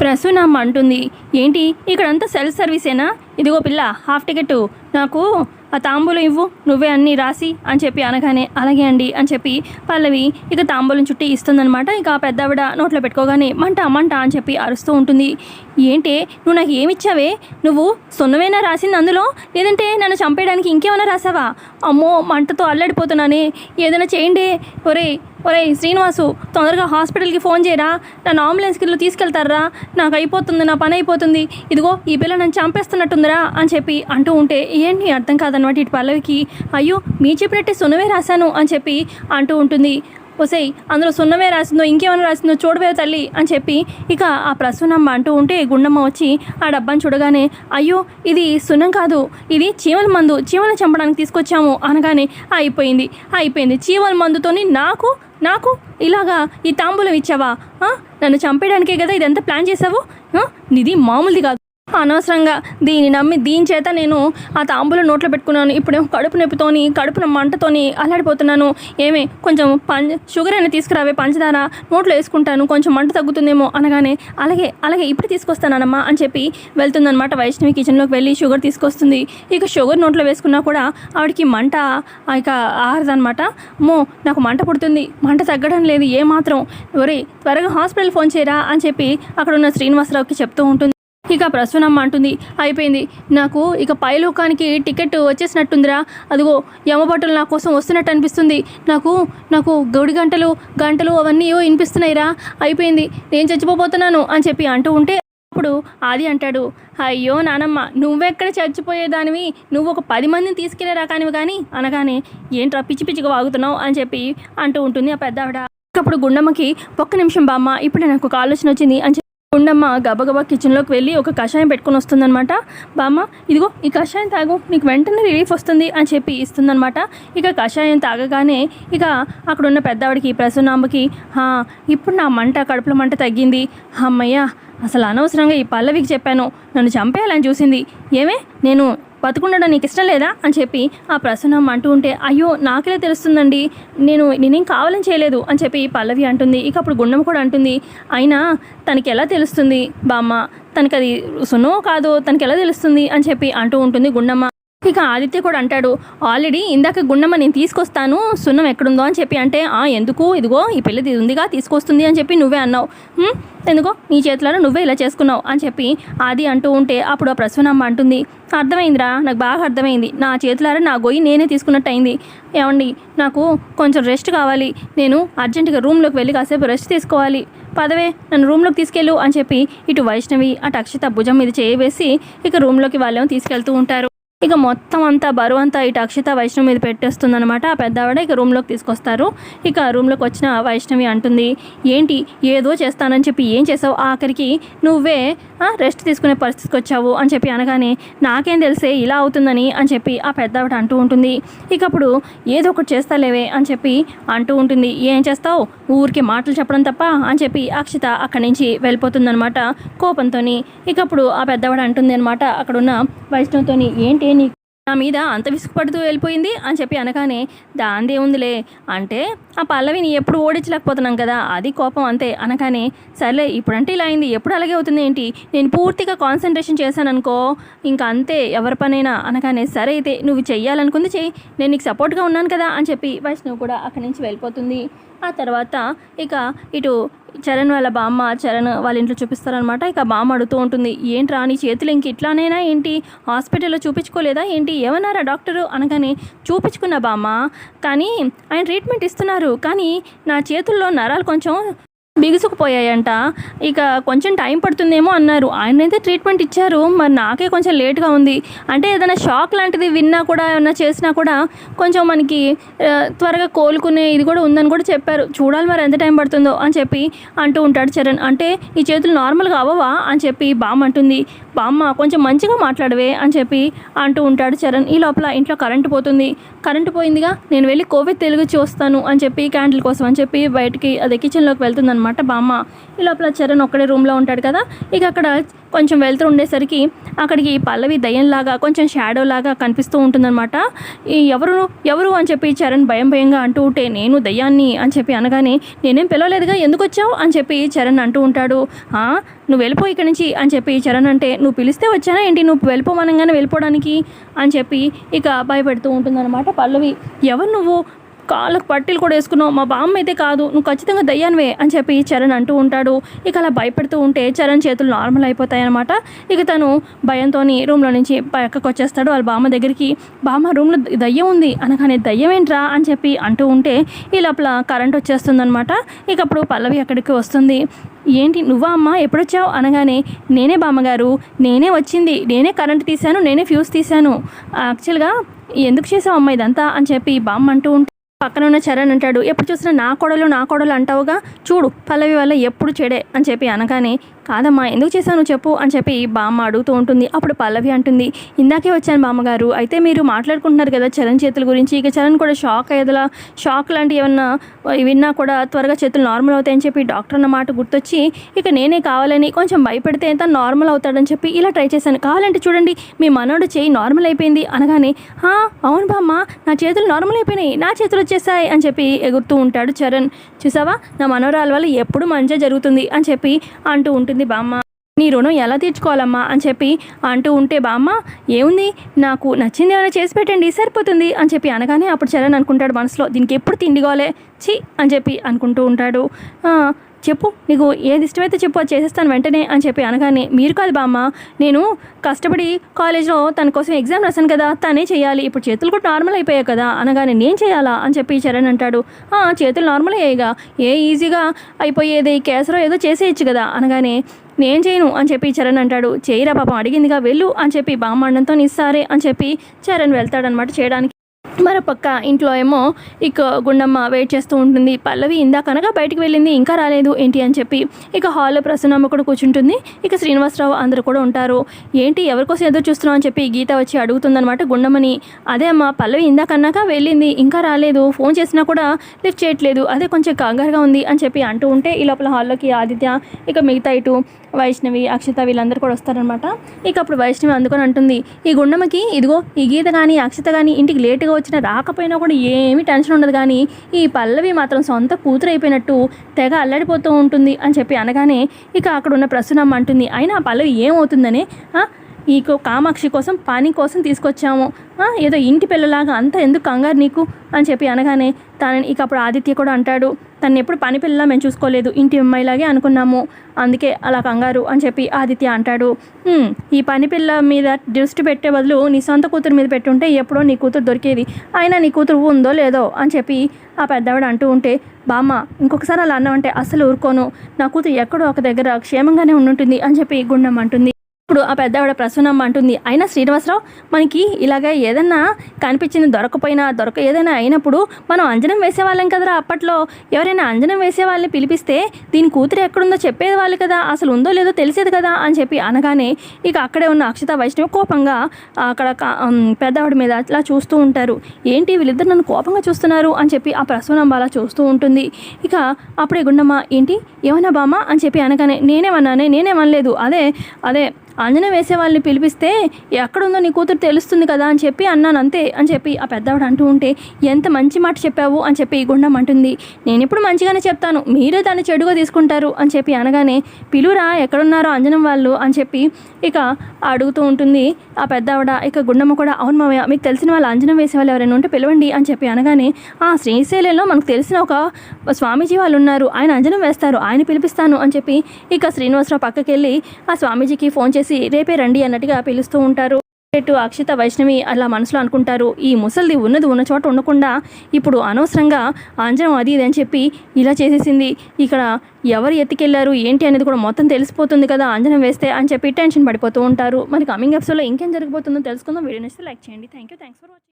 ప్రసూనమ్మ అంటుంది ఏంటి? ఇక్కడంతా సెల్ఫ్ సర్వీసేనా? ఇదిగో పిల్ల హాఫ్ టికెట్ నాకు ఆ తాంబూలం ఇవ్వు. నువ్వే అన్నీ రాసి అని చెప్పి అనగానే అలాగే అండి అని చెప్పి పల్లవి ఇక తాంబూలం చుట్టి ఇస్తుందనమాట ఇక ఆ పెద్దావిడ నోట్లో పెట్టుకోగానే మంట మంట అని చెప్పి అరుస్తూ ఉంటుంది. ఏంటి? నువ్వు నాకు ఏమిచ్చావే నువ్వు సున్నమేనా రాసింది అందులో? లేదంటే నన్ను చంపేయడానికి ఇంకేమైనా రాసావా? అమ్మో మంటతో అల్లడిపోతున్నానే. ఏదైనా చేయండి. ఒరేయ్ ఒరేయ్ శ్రీనివాసు తొందరగా హాస్పిటల్కి ఫోన్ చేయరా? నన్ను అంబులెన్స్కి ఇల్లు తీసుకెళ్తారా? నాకు అయిపోతుంది నా పని అయిపోతుంది. ఇదిగో ఈ పిల్ల నన్ను చంపేస్తున్నట్టుందిరా అని చెప్పి అంటూ ఉంటే ఏంటి అర్థం కాదనమాట ఇటు పల్లవికి? అయ్యో మీ చెప్పినట్టే సున్నమే రాశాను అని చెప్పి అంటూ ఉంటుంది. ఒసేయ్ అందులో సున్నమే రాసిందో ఇంకేమైనా రాసిందో చూడవే తల్లి అని చెప్పి ఇక ఆ ప్రసూనమ్మ అంటూ ఉంటే గుండమ్మ వచ్చి ఆ డబ్బాను చూడగానే అయ్యో ఇది సున్నం కాదు ఇది చీమల మందు చీమలను చంపడానికి తీసుకొచ్చాము అనగానే అయిపోయింది అయిపోయింది. చీమల మందుతోని నాకు నాకు ఇలాగా ఈ తాంబూలం ఇచ్చావా? నన్ను చంపేయడానికే కదా ఇదంతా ప్లాన్ చేసావు ఇది మామూలుది కాదు. అనవసరంగా దీన్ని నమ్మి దీని చేత నేను ఆ తాంబూలం నోట్లో పెట్టుకున్నాను. ఇప్పుడేమో కడుపు నొప్పితోని కడుపున మంటతోని అల్లాడిపోతున్నాను. ఏమే కొంచెం పంచ షుగర్ అయినా తీసుకురావే పంచదార నోట్లో వేసుకుంటాను. కొంచెం మంట తగ్గుతుందేమో అనగానే అలాగే అలాగే ఇప్పుడు తీసుకొస్తానమ్మా అని చెప్పి వెళ్తుందనమాట వైష్ణవి కిచెన్లోకి వెళ్ళి షుగర్ తీసుకొస్తుంది. ఇక షుగర్ నోట్లో వేసుకున్నా కూడా ఆవిడకి మంట ఆ ఇక ఆరదనమాట మో నాకు మంట పుడుతుంది. మంట తగ్గడం లేదు ఏమాత్రం. ఒరే త్వరగా హాస్పిటల్ ఫోన్ చేయరా అని చెప్పి అక్కడ ఉన్న శ్రీనివాసరావుకి చెప్తూ ఉంటుంది. ఇక ప్రసూనమ్మ అంటుంది అయిపోయింది. నాకు ఇక పైలోకానికి టికెట్ వచ్చేసినట్టుందిరా. అదిగో యమభటులు నా కోసం వస్తున్నట్టు అనిపిస్తుంది. నాకు నాకు గౌడి గంటలు గంటలు అవన్నీ ఏవో వినిపిస్తున్నాయిరా. అయిపోయింది నేను చచ్చిపోతున్నాను అని చెప్పి అంటూ ఉంటే అప్పుడు ఆది అంటాడు అయ్యో నానమ్మ నువ్వెక్కడ చచ్చిపోయేదానివి? నువ్వు ఒక పది మందిని తీసుకెళ్ళే రకానివి కానీ అనగానే ఏంట్రా పిచ్చి పిచ్చిగా వాగుతున్నావు? అని చెప్పి అంటూ ఉంటుంది ఆ పెద్ద ఆవిడ అప్పుడు గుండమ్మకి ఒక్క నిమిషం బామ్మ ఇప్పుడు నాకు ఒక ఆలోచన వచ్చింది అని గుండమ్మ గబగబా కిచెన్లోకి వెళ్ళి ఒక కషాయం పెట్టుకొని వస్తుందనమాట బామ్మ ఇదిగో ఈ కషాయం తాగు నీకు వెంటనే రిలీఫ్ వస్తుంది అని చెప్పి ఇస్తుందనమాట ఇక కషాయం తాగగానే ఇక అక్కడ ఉన్న పెద్దవాడికి ప్రసన్నాంబకి "హా, ఇప్పుడు నా మంట కడుపులో మంట తగ్గింది. అమ్మయ్య అసలు అనవసరంగా ఈ పల్లవికి చెప్పాను. నన్ను చంపేయాలని చూసింది. ఏమే నేను బతుకుండడం నీకు ఇష్టం లేదా? అని చెప్పి ఆ ప్రసన్నం అంటూ ఉంటే అయ్యో నాకే తెలుస్తుందండి? నేను నేనేం కావాలని చేయలేదు అని చెప్పి పల్లవి అంటుంది. ఇక అప్పుడు గుండెం కూడా అంటుంది అయినా తనకి ఎలా తెలుస్తుంది? బామ్మ తనకి అది సున్నో కాదో తనకి ఎలా తెలుస్తుంది? అని చెప్పి అంటూ ఉంటుంది గుండమ్మ. ఇక ఆదిత్య కూడా అంటాడు ఆల్రెడీ ఇందాక గుండమ్మ నేను తీసుకొస్తాను సున్నం ఎక్కడుందో అని చెప్పి అంటే ఆ ఎందుకు? ఇదిగో ఈ పిల్లది ఉందిగా తీసుకొస్తుంది అని చెప్పి నువ్వే అన్నావు. ఎందుకో? నీ చేతిలో నువ్వే ఇలా చేసుకున్నావు అని చెప్పి ఆది అంటూ ఉంటే అప్పుడు ఆ ప్రసూనమ్మ అంటుంది అర్థమైందిరా నాకు బాగా అర్థమైంది. నా చేతులారా నా గొయ్యి నేనే తీసుకున్నట్టు అయింది ఏమండి నాకు కొంచెం రెస్ట్ కావాలి. నేను అర్జెంటుగా రూమ్లోకి వెళ్ళి కాసేపు రెస్ట్ తీసుకోవాలి. పదవే నన్ను రూమ్లోకి తీసుకెళ్ళు అని చెప్పి ఇటు వైష్ణవి అటు అక్షిత భుజం మీద చేయవేసి ఇక రూమ్లోకి వాళ్ళేమో తీసుకెళ్తూ ఉంటారు. ఇక మొత్తం అంతా బరువు అంతా ఇటు అక్షిత వైష్ణవి మీద పెట్టేస్తుందనమాట ఆ పెద్దవాడ ఇక రూమ్లోకి తీసుకొస్తారు. ఇక రూమ్లోకి వచ్చిన వైష్ణవి అంటుంది ఏంటి? ఏదో చేస్తానని చెప్పి ఏం చేసావు? ఆఖరికి నువ్వే రెస్ట్ తీసుకునే పరిస్థితికి వచ్చావు అని చెప్పి అనగానే నాకేం తెలిసే ఇలా అవుతుందని అని చెప్పి ఆ పెద్దవాడ అంటూ ఉంటుంది. ఇక అప్పుడు ఏదో ఒకటి చేస్తాలేవే అని చెప్పి అంటూ ఉంటుంది. ఏం చేస్తావు? ఊరికి మాటలు చెప్పడం తప్ప అని చెప్పి అక్షిత అక్కడి నుంచి వెళ్ళిపోతుందనమాట కోపంతోని. ఇక అప్పుడు ఆ పెద్దవాడు అంటుంది అనమాట అక్కడున్న వైష్ణవితోని ఏంటి? నీ నా మీద అంత విసుగుపడుతూ వెళ్ళిపోయింది అని చెప్పి అనగానే దాందే ఉందిలే. అంటే ఆ పల్లవిని ఎప్పుడు ఓడించలేకపోతున్నాం కదా అది కోపం అంతే. అనగానే సర్లే ఇప్పుడంటే ఇలా అయింది. ఎప్పుడు అలాగే అవుతుంది ఏంటి? నేను పూర్తిగా కాన్సన్ట్రేషన్ చేశాను అనుకో ఇంకా అంతే ఎవరి పనైనా. అనగానే సరే అయితే నువ్వు చెయ్యాలనుకుంది చెయ్యి. నేను నీకు సపోర్ట్గా ఉన్నాను కదా అని చెప్పి వైష్ణవ్ కూడా అక్కడి నుంచి వెళ్ళిపోతుంది. ఆ తర్వాత ఇక ఇటు చరణ్ వాళ్ళ బామ్మ చరణ్ వాళ్ళ ఇంట్లో చూపిస్తారనమాట ఇక బామ్మ అడుగుతూ ఉంటుంది ఏంట్రా నీ చేతులు ఇంక ఇట్లానైనా ఏంటి? హాస్పిటల్లో చూపించుకోలేదా ఏంటి? ఏమన్నారా డాక్టరు? అనగానే చూపించుకున్న బామ్మ కానీ ఆయన ట్రీట్మెంట్ ఇస్తున్నారు. కానీ నా చేతుల్లో నరాలు కొంచెం బిగుసుకుపోయాయంట. ఇక కొంచెం టైం పడుతుందేమో అన్నారు. ఆయనైతే ట్రీట్మెంట్ ఇచ్చారు. మరి నాకే కొంచెం లేట్గా ఉంది. అంటే ఏదైనా షాక్ లాంటిది విన్నా కూడా ఏమన్నా చేసినా కూడా కొంచెం మనకి త్వరగా కోలుకునే ఇది కూడా ఉందని కూడా చెప్పారు. చూడాలి మరి ఎంత టైం పడుతుందో అని చెప్పి అంటూ ఉంటాడు చరణ్. అంటే ఈ చేతులు నార్మల్గా అవ్వవా అని చెప్పి బామ్మ అంటుంది. బామ్మ కొంచెం మంచిగా మాట్లాడవే అని చెప్పి అంటూ ఉంటాడు చరణ్. ఈ లోపల ఇంట్లో కరెంటు పోతుంది. కరెంటు పోయిందిగా నేను వెళ్ళి కోవిడ్ తెలుగు చూస్తాను అని చెప్పి క్యాండిల్ కోసం అని చెప్పి బయటికి అదే కిచెన్లోకి వెళ్తుందన్నమాట. అనమాట బామ్మ ఈ లోపల చరణ్ ఒక్కడే రూమ్లో ఉంటాడు కదా. ఇక అక్కడ కొంచెం వెళ్తూ ఉండేసరికి అక్కడికి పల్లవి దయ్యంలాగా కొంచెం షాడో లాగా కనిపిస్తూ ఉంటుందన్నమాట. ఈ ఎవరు ఎవరు అని చెప్పి చరణ్ భయం భయంగా అంటూ ఉంటే నేను దయ్యాన్ని అని చెప్పి అనగానే నేనేం పిలవలేదుగా ఎందుకు వచ్చావు? అని చెప్పి చరణ్ అంటూ ఉంటాడు. నువ్వు వెళ్ళిపో ఇక్కడి నుంచి అని చెప్పి చరణ్ అంటే నువ్వు పిలిస్తే వచ్చానా ఏంటి? నువ్వు వెళ్ళిపోమనగానే వెళ్ళిపోవడానికి అని చెప్పి ఇక భయపెడుతూ ఉంటుందన్నమాట పల్లవి. ఎవరు నువ్వు? కాళ్ళకు పట్టీలు కూడా వేసుకున్నావు. మా బామ్మ అయితే కాదు నువ్వు ఖచ్చితంగా దయ్యానివే అని చెప్పి చరణ్ అంటూ ఉంటాడు. ఇక అలా భయపడుతూ ఉంటే చరణ్ చేతులు నార్మల్ అయిపోతాయన్నమాట. ఇక తను భయంతో రూమ్లో నుంచి పక్కకు వచ్చేస్తాడు. వాళ్ళ బామ్మ దగ్గరికి బామ్మ రూమ్లో దయ్యం ఉంది. అనగానే దయ్యం ఏంట్రా? అని చెప్పి అంటూ ఉంటే ఈ లోపల కరెంట్ వచ్చేస్తుందనమాట ఇక అప్పుడు పల్లవి అక్కడికి వస్తుంది. ఏంటి నువ్వా అమ్మ? ఎప్పుడొచ్చావు? అనగానే నేనే బామ్మగారు. నేనే వచ్చింది. నేనే కరెంట్ తీశాను. నేనే ఫ్యూజ్ తీశాను. యాక్చువల్గా ఎందుకు చేసావు అమ్మ ఇదంతా? అని చెప్పి బామ్మ అంటూ ఉంటే పక్కన ఉన్న చరణ్ అంటాడు ఎప్పుడు చూసినా నా కొడలు నా కొడలు అంటావుగా? చూడు పల్లవి వల్ల ఎప్పుడు చెడే? అని చెప్పి అనగానే కాదమ్మా ఎందుకు చేశాను చెప్పు అని చెప్పి బామ్మ అడుగుతూ ఉంటుంది. అప్పుడు పల్లవి అంటుంది ఇందాకే వచ్చాను బామ్మగారు అయితే మీరు మాట్లాడుకుంటున్నారు కదా చరణ్ చేతుల గురించి. ఇక చరణ్ కూడా షాక్ అయ్యేదిలా షాక్ లాంటి ఏమన్నా విన్నా కూడా త్వరగా చేతులు నార్మల్ అవుతాయని చెప్పి డాక్టర్ అన్న మాట గుర్తొచ్చి ఇక నేనే కావాలని కొంచెం భయపెడితే ఎంత నార్మల్ అవుతాడని చెప్పి ఇలా ట్రై చేశాను. కావాలంటే చూడండి మీ మనోడు చేయి నార్మల్ అయిపోయింది. అనగానే "హా, అవును బామ్మ నా చేతులు నార్మల్ అయిపోయినాయి. నా చేతులు వచ్చేసాయి. అని చెప్పి ఎగురుతూ ఉంటాడు చరణ్. చూసావా నా మనోరాల వల్ల ఎప్పుడు మంచిగా జరుగుతుంది. అని చెప్పి అంటూ ఉంటుంది. బామ్మ నీ రుణం ఎలా తీర్చుకోవాలమ్మా అని చెప్పి అంటూ ఉంటే బామ్మ ఏముంది? నాకు నచ్చింది ఏమైనా చేసి పెట్టండి సరిపోతుంది అని చెప్పి అనగానే అప్పుడు చరణ్ అనుకుంటాడు మనసులో దీనికి ఎప్పుడు తిండి కావాలే? చి అని చెప్పి అనుకుంటూ ఉంటాడు. చెప్పు నీకు ఏది ఇష్టమైతే చెప్పు అది చేసేస్తాను వెంటనే అని చెప్పి అనగానే మీరు కాదు బామ్మ నేను కష్టపడి కాలేజ్లో తన కోసం ఎగ్జామ్ రాశాను కదా తనే చేయాలి. ఇప్పుడు చేతులు కూడా నార్మల్ అయిపోయాయి కదా అనగానే నేను చేయాలా? అని చెప్పి చరణ్ అంటాడు. "ఆ, చేతులు నార్మల్ అయ్యాయిగా ఏ ఈజీగా అయిపోయేది? కేసరో ఏదో చేసేయచ్చు కదా. అనగానే నేను చేయను అని చెప్పి చరణ్ అంటాడు. చేయరా పాపం అడిగిందిగా వెళ్ళు అని చెప్పి బామ్మ అండంతో సరే అని చెప్పి చరణ్ వెళ్తాడనమాట చేయడానికి. మరోపక్క ఇంట్లో ఏమో ఇక గుండమ్మ వెయిట్ చేస్తూ ఉంటుంది. పల్లవి ఇందాకనగా బయటికి వెళ్ళింది ఇంకా రాలేదు ఏంటి అని చెప్పి ఇక హాల్లో ప్రసన్నమ్మ కూడా కూర్చుంటుంది. ఇక శ్రీనివాసరావు అందరూ కూడా ఉంటారు. ఏంటి ఎవరికోసం ఎదురు చూస్తున్నావు అని చెప్పి గీత వచ్చి అడుగుతుందనమాట గుండమ్మని. అదే అమ్మ పల్లవి ఇందాకన్నాక వెళ్ళింది ఇంకా రాలేదు ఫోన్ చేసినా కూడా లిఫ్ట్ చేయట్లేదు అదే కొంచెం కంగారుగా ఉంది అని చెప్పి అంటూ ఉంటే ఈ లోపల హాల్లోకి ఆదిత్య ఇక మిగతా ఇటు వైష్ణవి అక్షత వీళ్ళందరూ కూడా వస్తారనమాట ఇక అప్పుడు వైష్ణవి అందుకొని అంటుంది ఈ గుండమ్మకి ఇదిగో ఈ గీత కానీ అక్షత కానీ ఇంటికి లేటుగా వచ్చి వచ్చినా రాకపోయినా కూడా ఏమీ టెన్షన్ ఉండదు. కానీ ఈ పల్లవి మాత్రం సొంత కూతురు అయిపోయినట్టు తెగ అల్లడిపోతూ ఉంటుంది అని చెప్పి అనగానే ఇక అక్కడ ఉన్న ప్రసన్నమ్మ అంటుంది అయినా ఆ పల్లవి ఏమవుతుందని ఈ కో- కామాక్షి కోసం పని కోసం తీసుకొచ్చాము. ఏదో ఇంటి పిల్లలాగా అంత ఎందుకు కంగారు నీకు? అని చెప్పి అనగానే తనని ఇక అప్పుడు ఆదిత్య కూడా అంటాడు తను ఎప్పుడు పని పిల్లలా మేము చూసుకోలేదు ఇంటి అమ్మాయిలాగే అనుకున్నాము. అందుకే అలా కంగారు అని చెప్పి ఆదిత్య అంటాడు. ఈ పని పిల్ల మీద దృష్టి పెట్టే బదులు నీ సొంత కూతురు మీద పెట్టుంటే ఎప్పుడో నీ కూతురు దొరికేది. అయినా నీ కూతురు ఉందో లేదో అని చెప్పి ఆ పెద్దవాడు అంటూ ఉంటే బామ్మ ఇంకొకసారి అలా అన్నామంటే అస్సలు ఊరుకోను. నా కూతురు ఎక్కడో ఒక దగ్గర క్షేమంగానే ఉండుంటుంది అని చెప్పి గుండెం అంటుంది. ఇప్పుడు ఆ పెద్దవాడ ప్రసన్నమ్మ అంటుంది అయినా శ్రీనివాసరావు మనకి ఇలాగ ఏదన్నా కనిపించింది దొరకపోయినా దొరక ఏదైనా అయినప్పుడు మనం అంజనం వేసేవాళ్ళం కదరా అప్పట్లో. ఎవరైనా అంజనం వేసే వాళ్ళని పిలిపిస్తే దీని కూతురు ఎక్కడుందో చెప్పేది వాళ్ళు కదా అసలు ఉందో లేదో తెలిసేది కదా అని చెప్పి అనగానే ఇక అక్కడే ఉన్న అక్షత వైష్ణవి కోపంగా అక్కడ పెద్దవాడి మీద అట్లా చూస్తూ ఉంటారు. ఏంటి వీళ్ళిద్దరు నన్ను కోపంగా చూస్తున్నారు? అని చెప్పి ఆ ప్రసన్నమ్మ అలా చూస్తూ ఉంటుంది. ఇక అప్పుడే గుండమ్మ ఏంటి? ఏమన్నా బామ్మ? అని చెప్పి అనగానే నేనేమన్నానే నేనేమనలేదు. అదే అదే అంజన వేసే వాళ్ళని పిలిపిస్తే ఎక్కడుందో నీ కూతురు తెలుస్తుంది కదా అని చెప్పి అన్నాను అంతే అని చెప్పి ఆ పెద్దవాడు అంటూ ఉంటే ఎంత మంచి మాట చెప్పావు అని చెప్పి గుండం అంటుంది. నేను ఇప్పుడు మంచిగానే చెప్తాను మీరే దాన్ని చెడుగా తీసుకుంటారు అని చెప్పి అనగానే పిలురా ఎక్కడున్నారో అంజనం వాళ్ళు అని చెప్పి ఇక అడుగుతూ ఉంటుంది ఆ పెద్దవాడ. ఇక గుండమ్మ కూడా అవును మామయ్య మీకు తెలిసిన వాళ్ళు అంజనం వేసే వాళ్ళు ఎవరైనా ఉంటే పిలవండి అని చెప్పి అనగానే ఆ శ్రీశైలంలో మనకు తెలిసిన ఒక స్వామీజీ వాళ్ళు ఉన్నారు ఆయన అంజనం వేస్తారు ఆయన పిలిపిస్తాను అని చెప్పి ఇక శ్రీనివాసరావు పక్కకి వెళ్ళి ఆ స్వామీజీకి ఫోన్ చేసి రేపే రండి అన్నట్టుగా పిలుస్తూ ఉంటారు. ఇటు అక్షిత వైష్ణవి అలా మనసులో అనుకుంటారు. ఈ ముసలిది ఉన్నది ఉన్న చోట ఉండకుండా ఇప్పుడు అనవసరంగా ఆంజనం అది ఇది అని చెప్పి ఇలా చేసేసింది. ఇక్కడ ఎవరు ఎత్తుకెళ్ళారు? ఏంటి అనేది కూడా మొత్తం తెలిసిపోతుంది కదా ఆంజనం వేస్తే అని చెప్పి టెన్షన్ పడిపోతూ ఉంటారు. మరి కమింగ్ ఎపిసోడ్లో ఇంకేం జరగబోతుందో తెలుసుకుందాం. వీడియో నచ్చితే లైక్ చేయండి. Thank you thanks for watching